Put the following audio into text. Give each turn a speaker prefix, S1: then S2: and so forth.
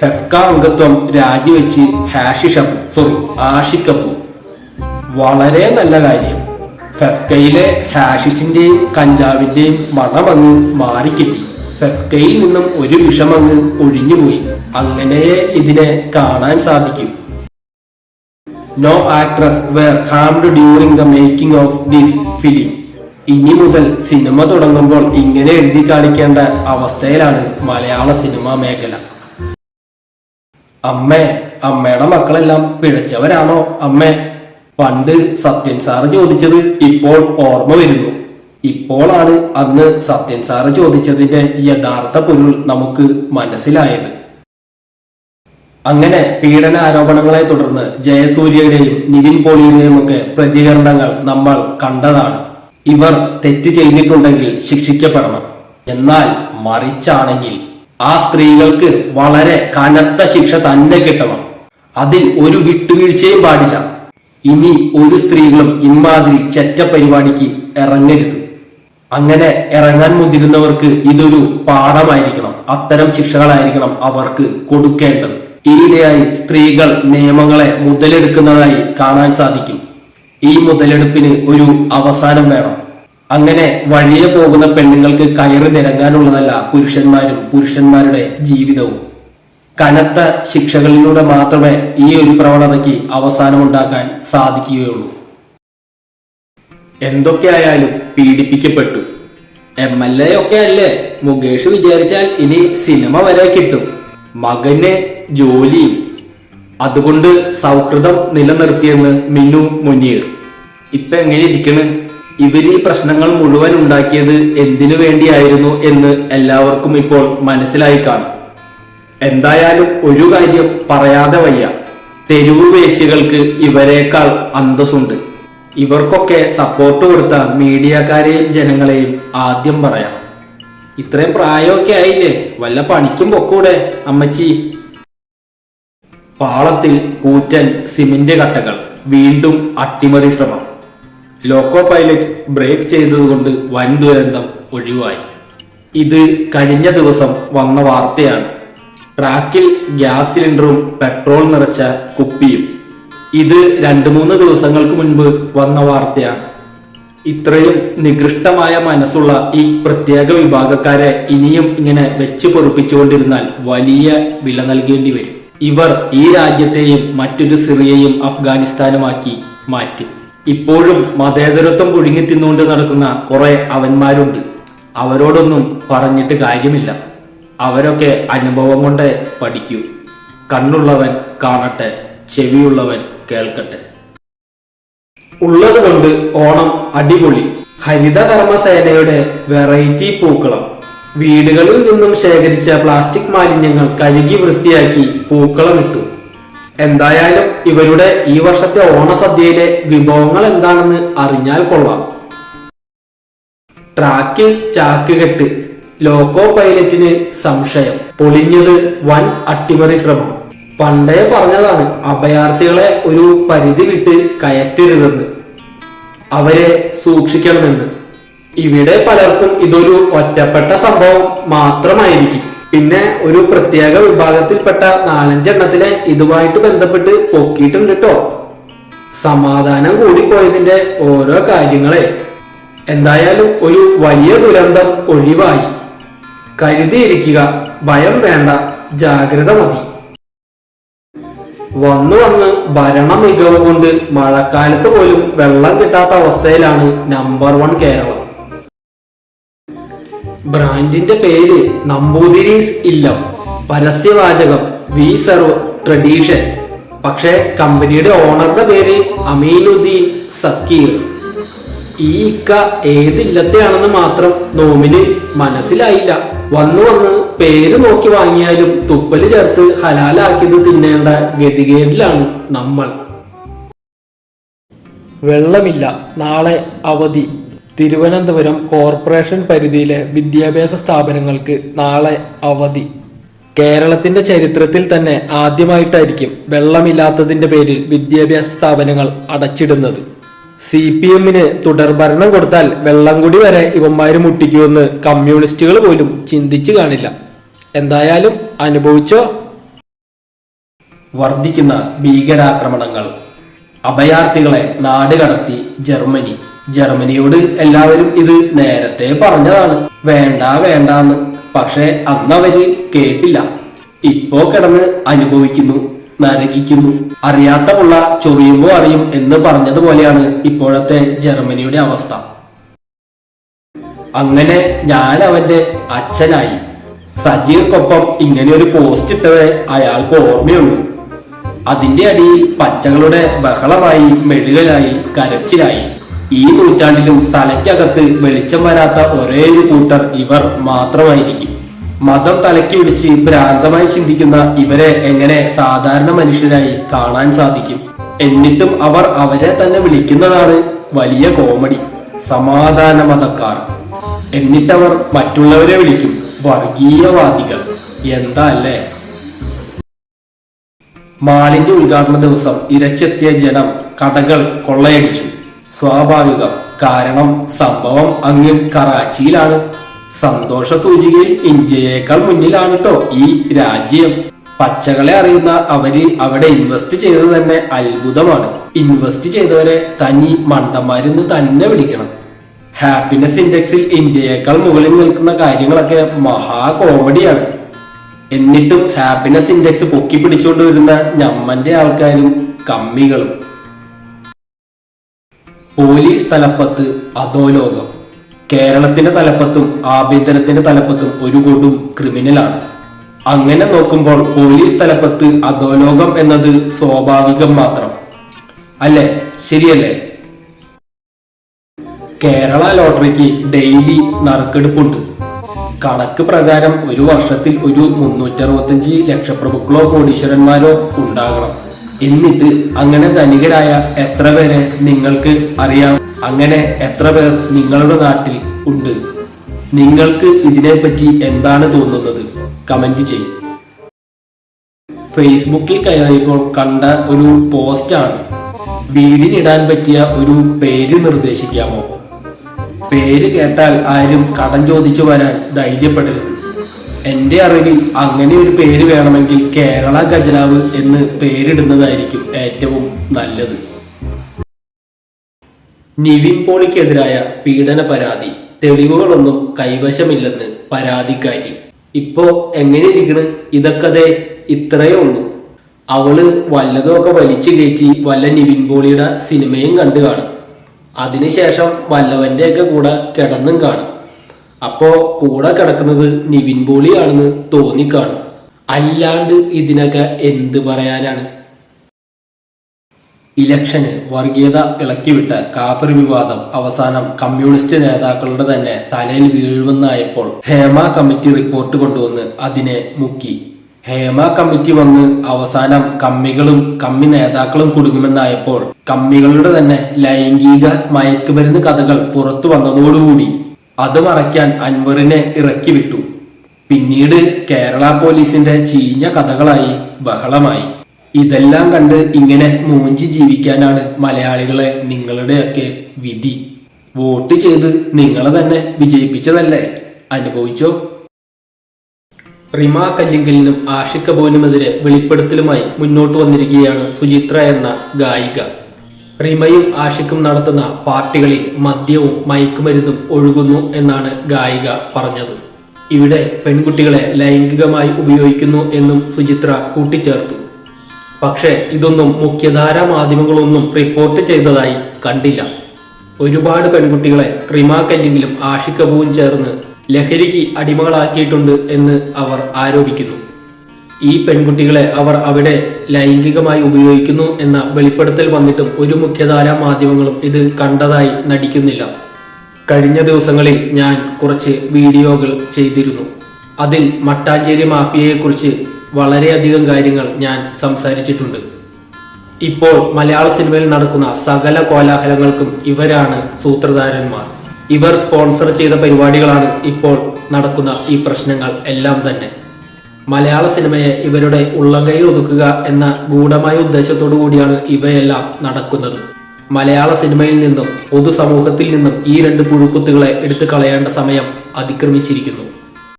S1: ഫെഫ്ക അംഗത്വം രാജിവെച്ച് ഹാഷിഷപ്പ് സോറി ആഷിക്കപ്പു വളരെ നല്ല കാര്യം. ഫെഫ്കയിലെ ഹാഷിഷിന്റെയും കഞ്ചാവിന്റെയും മണമങ്ങ് മാറിക്കിട്ടി. ഫെഫ്കയിൽ നിന്നും ഒരു വിഷമങ്ങ് ഒഴിഞ്ഞുപോയി. അങ്ങനെ ഇതിനെ കാണാൻ സാധിക്കും. No actress were harmed during the making of this film ഇനി മുതൽ സിനിമ തുടങ്ങുമ്പോൾ ഇങ്ങനെ എഴുതി കാണിക്കേണ്ട അവസ്ഥയിലാണ് മലയാള സിനിമാ മേഖല. അമ്മേ അമ്മയുടെ മക്കളെല്ലാം പിഴച്ചവരാണോ? അമ്മേ പണ്ട് സത്യൻ സാറ് ചോദിച്ചത് ഇപ്പോൾ ഓർമ്മ വരുന്നു. ഇപ്പോളാണ് അന്ന് സത്യൻ സാറ് ചോദിച്ചതിന്റെ യഥാർത്ഥ പൊരുൾ നമുക്ക് മനസ്സിലായത്. അങ്ങനെ പീഡന ആരോപണങ്ങളെ തുടർന്ന് ജയസൂര്യയുടെയും നിവിൻ പോളിയുടെയും ഒക്കെ പ്രതികരണങ്ങൾ നമ്മൾ കണ്ടതാണ്. ഇവർ തെറ്റ് ചെയ്തിട്ടുണ്ടെങ്കിൽ ശിക്ഷിക്കപ്പെടണം. എന്നാൽ മറിച്ചാണെങ്കിൽ ആ സ്ത്രീകൾക്ക് വളരെ കനത്ത ശിക്ഷ തന്നെ കിട്ടണം. അതിൽ ഒരു വിട്ടുവീഴ്ചയും പാടില്ല. ഇനി ഒരു സ്ത്രീകളും ഇമാതിരി ചെറ്റ പരിപാടിക്ക് ഇറങ്ങരുത്. അങ്ങനെ ഇറങ്ങാൻ മുതിരുന്നവർക്ക് ഇതൊരു പാഠമായിരിക്കണം. അത്തരം ശിക്ഷകളായിരിക്കണം അവർക്ക് കൊടുക്കേണ്ടത്. ഈയിടെയായി സ്ത്രീകൾ നിയമങ്ങളെ മുതലെടുക്കുന്നതായി കാണാൻ സാധിക്കും. ഈ മുതലെടുപ്പിന് ഒരു അവസാനം വേണം. അങ്ങനെ വഴിയെ പോകുന്ന പെണ്ണുങ്ങൾക്ക് കയറി നിരങ്ങാനുള്ളതല്ല പുരുഷന്മാരും പുരുഷന്മാരുടെ ജീവിതവും. കനത്ത ശിക്ഷകളിലൂടെ മാത്രമേ ഈ ഒരു പ്രവണതയ്ക്ക് അവസാനമുണ്ടാക്കാൻ സാധിക്കുകയുള്ളൂ. എന്തൊക്കെയായാലും പീഡിപ്പിക്കപ്പെട്ടു. എം എൽ എ ഒക്കെ അല്ലേ? മുകേഷ് വിചാരിച്ചാൽ ഇനി സിനിമ വരെ കിട്ടും. മകന് ജോലിയും അതുകൊണ്ട് സൗഹൃദം നിലനിർത്തിയെന്ന് മിനു മുനീർ. ഇപ്പൊ എങ്ങനെ ഇരിക്കണ്? ഇവർ പ്രശ്നങ്ങൾ മുഴുവൻ ഉണ്ടാക്കിയത് എന്തിനു വേണ്ടിയായിരുന്നു എന്ന് എല്ലാവർക്കും ഇപ്പോൾ മനസ്സിലായി കാണും. എന്തായാലും ഒരു കാര്യം പറയാതെ വയ്യ. തെരുവ് വേശികൾക്ക് ഇവരെക്കാൾ അന്തസ്സുണ്ട്. ഇവർക്കൊക്കെ സപ്പോർട്ട് കൊടുത്ത മീഡിയക്കാരെയും ജനങ്ങളെയും ആദ്യം പറയാം ഇത്രയും പ്രായമൊക്കെ ആയില്ലേ? വല്ല പണിക്കും പൊക്കൂടെ അമ്മച്ചി. പാളത്തിൽ കൂറ്റൻ സിമന്റ് കട്ടകൾ വീണ്ടും അട്ടിമറി ശ്രമം. ലോക്കോ പൈലറ്റ് ബ്രേക്ക് ചെയ്തതുകൊണ്ട് വൻ ദുരന്തം ഒഴിവായി. ഇത് കഴിഞ്ഞ ദിവസം വന്ന വാർത്തയാണ്. ട്രാക്കിൽ ഗ്യാസ് സിലിണ്ടറും പെട്രോൾ നിറച്ച കുപ്പിയും. ഇത് രണ്ടു മൂന്ന് ദിവസങ്ങൾക്ക് മുൻപ് വന്ന വാർത്തയാണ്. ഇത്രയും നികൃഷ്ടമായ മനസ്സുള്ള ഈ പ്രത്യേക വിഭാഗക്കാരെ ഇനിയും ഇങ്ങനെ വെച്ച് പൊറുപ്പിച്ചുകൊണ്ടിരുന്നാൽ വലിയ വില നൽകേണ്ടി വരും. ഇവർ ഈ രാജ്യത്തെയും മറ്റൊരു സിറിയയും അഫ്ഗാനിസ്ഥാനുമാക്കി മാറ്റി. ഇപ്പോഴും മതേതരത്വം പുഴുങ്ങി തിന്നുകൊണ്ട് നടക്കുന്ന കുറെ അവന്മാരുണ്ട്. അവരോടൊന്നും പറഞ്ഞിട്ട് കാര്യമില്ല. അവരൊക്കെ അനുഭവം കൊണ്ട് പഠിക്കൂ. കണ്ണുള്ളവൻ കാണട്ടെ ചെവിയുള്ളവൻ കേൾക്കട്ടെ. ഉള്ളത് കൊണ്ട് ഓണം അടിപൊളി. ഹരിത കർമ്മസേനയുടെ വെറൈറ്റി പൂക്കളം. വീടുകളിൽ നിന്നും ശേഖരിച്ച പ്ലാസ്റ്റിക് മാലിന്യങ്ങൾ കഴുകി വൃത്തിയാക്കി പൂക്കളം ഇട്ടു. എന്തായാലും ഇവരുടെ ഈ വർഷത്തെ ഓണസദ്യയിലെ വിഭവങ്ങൾ എന്താണെന്ന് അറിഞ്ഞാൽ കൊള്ളാം. ട്രാക്കിൽ ചാക്കുകെട്ട് ലോക്കോ പൈലറ്റിന് സംശയം. പൊളിഞ്ഞത് വൻ അട്ടിമറി ശ്രമം. പണ്ടേ പറഞ്ഞതാണ് അഭയാർത്ഥികളെ ഒരു പരിധി വിട്ട് കയറ്റരുതെന്ന്. അവരെ സൂക്ഷിക്കണമെന്ന്. ഇവിടെ പലർക്കും ഇതൊരു ഒറ്റപ്പെട്ട സംഭവം മാത്രമായിരിക്കും. പിന്നെ ഒരു പ്രത്യേക വിഭാഗത്തിൽപ്പെട്ട നാലഞ്ചെണ്ണത്തിലെ ഇതുമായിട്ട് ബന്ധപ്പെട്ട് പൊക്കിയിട്ടുണ്ട് കേട്ടോ സമാധാനം കൂടിപ്പോയതിന്റെ ഓരോ കാര്യങ്ങളെ. എന്തായാലും ഒരു വലിയ ദുരന്തം ഒഴിവായി. കരുതിയിരിക്കുക ഭയം വേണ്ട ജാഗ്രത മതി. വന്നു വന്ന് ഭരണ മികവ് കൊണ്ട് മഴക്കാലത്ത് പോലും വെള്ളം കിട്ടാത്ത അവസ്ഥയിലാണ് നമ്പർ വൺ കേരളം. ബ്രാൻഡിന്റെ പേര് നമ്പൂതിരീസ് ഇല്ലം. പരസ്യവാചകം വി സർവ് ട്രഡീഷൻ. പക്ഷെ കമ്പനിയുടെ ഓണറുടെ പേര് അമീനുദ്ദീൻ സക്കീർ. ഈ ഇക്ക ഏത് ഇല്ലത്തെയാണെന്ന് മാത്രം നോമിന് മനസ്സിലായില്ല. വന്നു വന്ന് പേര് നോക്കി വാങ്ങിയാലും തുപ്പൽ ചേർത്ത് ഹലാലാക്കിയത് തിന്നേണ്ട ഗതികേടിലാണ് നമ്മൾ. വെള്ളമില്ല. നാളെ അവധി. തിരുവനന്തപുരം കോർപ്പറേഷൻ പരിധിയിലെ വിദ്യാഭ്യാസ സ്ഥാപനങ്ങൾക്ക് നാളെ അവധി. കേരളത്തിന്റെ ചരിത്രത്തിൽ തന്നെ ആദ്യമായിട്ടായിരിക്കും വെള്ളമില്ലാത്തതിന്റെ പേരിൽ വിദ്യാഭ്യാസ സ്ഥാപനങ്ങൾ അടച്ചിടുന്നത്. സി പി എമ്മിന് തുടർഭരണം കൊടുത്താൽ വെള്ളം കൂടി വരെ ഇവന്മാര് മുട്ടിക്കുമെന്ന് കമ്മ്യൂണിസ്റ്റുകൾ പോലും ചിന്തിച്ചു കാണില്ല. എന്തായാലും അനുഭവിച്ചോ? വർദ്ധിക്കുന്ന ഭീകരാക്രമണങ്ങൾ. അഭയാർത്ഥികളെ നാട് കടത്തി ജർമ്മനി. ജർമ്മനിയോട് എല്ലാവരും ഇത് നേരത്തെ പറഞ്ഞതാണ്. വേണ്ട വേണ്ടാന്ന്. പക്ഷെ അന്നവര് കേട്ടില്ല. ഇപ്പോ കിടന്ന് അനുഭവിക്കുന്നു നരകിക്കുന്നു. അറിയാത്ത പുള്ള ചൊറിയുമ്പോ അറിയും എന്ന് പറഞ്ഞതുപോലെയാണ് ഇപ്പോഴത്തെ ജർമ്മനിയുടെ അവസ്ഥ. അങ്ങനെ ഞാൻ അവന്റെ അച്ഛനായി. സജീർക്കൊപ്പം ഇങ്ങനെ ഒരു പോസ്റ്റ് ഇട്ടത് അയാൾക്ക് ഓർമ്മയുള്ളൂ. അതിന്റെ അടിയിൽ പച്ചകളുടെ ബഹളമായി മെഴുകലായി കരച്ചിലായി. ഈ നൂറ്റാണ്ടിലും തലയ്ക്കകത്ത് വെളിച്ചം വരാത്ത ഒരേ ഒരു കൂട്ടർ ഇവർ മാത്രമായിരിക്കും. മതം തലയ്ക്ക് പിടിച്ച് ഭ്രാന്തമായി ചിന്തിക്കുന്ന ഇവരെ എങ്ങനെ സാധാരണ മനുഷ്യരായി കാണാൻ സാധിക്കും? എന്നിട്ടും അവർ അവരെ തന്നെ വിളിക്കുന്നതാണ് വലിയ കോമഡി സമാധാന മതക്കാർ എന്നിട്ടവർ മറ്റുള്ളവരെ വിളിക്കും വർഗീയവാദികൾ. എന്താ അല്ലേ? മാളിന്റെ ഉദ്ഘാടന ദിവസം ഇരച്ചെത്തിയ ജനം കടകൾ കൊള്ളയടിച്ചു. സ്വാഭാവികം കാരണം സംഭവം അങ്ങ് കറാച്ചിയിലാണ്. സന്തോഷ സൂചികയിൽ ഇന്ത്യയേക്കാൾ മുന്നിലാണ് കേട്ടോ ഈ രാജ്യം. പച്ചകളെ അറിയുന്ന അവർ അവിടെ ഇൻവെസ്റ്റ് ചെയ്തത് തന്നെ അത്ഭുതമാണ്. ഇൻവെസ്റ്റ് ചെയ്തവരെ തനി മണ്ടന്മാരെന്ന് തന്നെ വിളിക്കണം. ഹാപ്പിനെസ് ഇൻഡെക്സിൽ ഇന്ത്യയേക്കാൾ മുകളിൽ നിൽക്കുന്ന കാര്യങ്ങളൊക്കെ മഹാ കോമഡിയാണ്. എന്നിട്ടും ഹാപ്പിനെസ് ഇൻഡെക്സ് പൊക്കി പിടിച്ചുകൊണ്ട് വരുന്ന ഞമ്മന്റെ ആൾക്കാരും കമ്മികളും പോലീസ് തലപ്പത്ത് അധോലോകം. കേരളത്തിന്റെ തലപ്പത്തും ആഭ്യന്തരത്തിന്റെ തലപ്പത്തും ഒരു കൊടും ക്രിമിനലാണ്. അങ്ങനെ നോക്കുമ്പോൾ പോലീസ് തലപ്പത്ത് അധോലോകം എന്നത് സ്വാഭാവികം മാത്രം. അല്ലേ? ശരിയല്ലേ? കേരള ലോട്ടറിക്ക് ഡെയിലി നറുക്കെടുപ്പുണ്ട്. കണക്ക് പ്രകാരം ഒരു വർഷത്തിൽ ഒരു മുന്നൂറ്റി അറുപത്തഞ്ച് ലക്ഷപ്രഭുക്കളോ കോടീശ്വരന്മാരോ ഉണ്ടാകണം. എന്നിട്ട് അങ്ങനെ ധനികരായ എത്ര പേരെ നിങ്ങൾക്ക് അറിയാം? അങ്ങനെ എത്ര പേർ നിങ്ങളുടെ നാട്ടിൽ ഉണ്ട്? നിങ്ങൾക്ക് ഇതിനെപ്പറ്റി എന്താണ് തോന്നുന്നത്? കമന്റ് ചെയ്യും. ഫേസ്ബുക്കിൽ കയറിയപ്പോൾ കണ്ട ഒരു പോസ്റ്റാണ് വീടിനിടാൻ പറ്റിയ ഒരു പേര് നിർദ്ദേശിക്കാമോ? പേര് കേട്ടാൽ ആരും കടം ചോദിച്ചു വരാൻ ധൈര്യപ്പെടരുത്. എന്റെ അറിവിൽ അങ്ങനെ ഒരു പേര് വേണമെങ്കിൽ കേരള ഖജനാവ് എന്ന് പേരിടുന്നതായിരിക്കും ഏറ്റവും നല്ലത്. നിവിൻ പോളിക്കെതിരായ പീഡന പരാതി. തെളിവുകളൊന്നും കൈവശമില്ലെന്ന് പരാതിക്കാരി. ഇപ്പോ എങ്ങനെ ഇരിക്കണ് ഇതൊക്കെ ഇത്രയേ ഉള്ളൂ. അവൾ വല്ലതുമൊക്കെ വലിച്ചു കയറ്റി വല്ല നിവിൻ പോളിയുടെ സിനിമയും കണ്ടു കാണും. അതിനുശേഷം വല്ലവന്റെ ഒക്കെ കൂടെ കിടന്നും കാണും. അപ്പോ കൂടെ കിടക്കുന്നത് നിവിൻ പോളിയാണെന്ന് തോന്നിക്കാണും. അല്ലാണ്ട് ഇതിനൊക്കെ എന്ത് പറയാനാണ്? ഇലക്ഷന് വർഗീയത ഇളക്കിവിട്ട കാഫർ വിവാദം അവസാനം കമ്മ്യൂണിസ്റ്റ് നേതാക്കളുടെ തന്നെ തലയിൽ വീഴുമെന്നായപ്പോൾ ഹേമ കമ്മിറ്റി റിപ്പോർട്ട് കൊണ്ടുവന്ന് അതിനെ മുക്കി. ഹേമ കമ്മിറ്റി വന്ന് അവസാനം കമ്മികളും കമ്മി നേതാക്കളും കുടുങ്ങുമെന്നായപ്പോൾ കമ്മികളുടെ തന്നെ ലൈംഗിക മയക്കുമരുന്ന് കഥകൾ പുറത്തു വന്നതോടുകൂടി അത് മറയ്ക്കാൻ അൻവറിനെ ഇറക്കി വിട്ടു. പിന്നീട് കേരള പോലീസിന്റെ ചീഞ്ഞ കഥകളായി ബഹളമായി. ഇതെല്ലാം കണ്ട് ഇങ്ങനെ മൂഞ്ചി ജീവിക്കാനാണ് മലയാളികളെ നിങ്ങളുടെയൊക്കെ വിധി. വോട്ട് ചെയ്ത് നിങ്ങളെ തന്നെ വിജയിപ്പിച്ചതല്ലേ? അനുഭവിച്ചോ? റിമ കല്ലിങ്കലിനും ആഷിക് കപൂറിനുമെതിരെ വെളിപ്പെടുത്തലുമായി മുന്നോട്ട് വന്നിരിക്കുകയാണ് സുചിത്ര എന്ന ഗായിക. റിമയും ആഷിക്കും നടത്തുന്ന പാർട്ടികളിൽ മദ്യവും മയക്കുമരുന്നും ഒഴുകുന്നു എന്നാണ് ഗായിക പറഞ്ഞത്. ഇവിടെ പെൺകുട്ടികളെ ലൈംഗികമായി ഉപയോഗിക്കുന്നു എന്നും സുചിത്ര കൂട്ടിച്ചേർത്തു. പക്ഷേ ഇതൊന്നും മുഖ്യധാരാ മാധ്യമങ്ങളൊന്നും റിപ്പോർട്ട് ചെയ്തതായി കണ്ടില്ല. ഒരുപാട് പെൺകുട്ടികളെ റിമ കല്ലിങ്കിലും ആഷിക്കബുവും ചേർന്ന് ലഹരിക്ക് അടിമകളാക്കിയിട്ടുണ്ട് എന്ന് അവർ ആരോപിക്കുന്നു. ഈ പെൺകുട്ടികളെ അവർ അവിടെ ലൈംഗികമായി ഉപയോഗിക്കുന്നു എന്ന വെളിപ്പെടുത്തൽ വന്നിട്ടും ഒരു മുഖ്യധാരാ മാധ്യമങ്ങളും ഇത് കണ്ടതായി നടിക്കുന്നില്ല. കഴിഞ്ഞ ദിവസങ്ങളിൽ ഞാൻ കുറച്ച് വീഡിയോകൾ ചെയ്തിരുന്നു. അതിൽ മട്ടാഞ്ചേരി മാഫിയയെക്കുറിച്ച് വളരെയധികം കാര്യങ്ങൾ ഞാൻ സംസാരിച്ചിട്ടുണ്ട്. ഇപ്പോൾ മലയാള സിനിമയിൽ നടക്കുന്ന സകല കോലാഹലങ്ങൾക്കും ഇവരാണ് സൂത്രധാരന്മാർ. ഇവർ സ്പോൺസർ ചെയ്ത പരിപാടികളാണ് ഇപ്പോൾ നടക്കുന്ന ഈ പ്രശ്നങ്ങൾ എല്ലാം തന്നെ. മലയാള സിനിമയെ ഇവരുടെ ഉള്ളംകൈ ഒതുക്കുക എന്ന ഗൂഢമായ ഉദ്ദേശത്തോടു കൂടിയാണ് ഇവയെല്ലാം നടക്കുന്നത്. മലയാള സിനിമയിൽ നിന്നും പൊതുസമൂഹത്തിൽ നിന്നും ഈ രണ്ട് പുഴുക്കുത്തുകളെ എടുത്തു കളയേണ്ട സമയം അതിക്രമിച്ചിരിക്കുന്നു.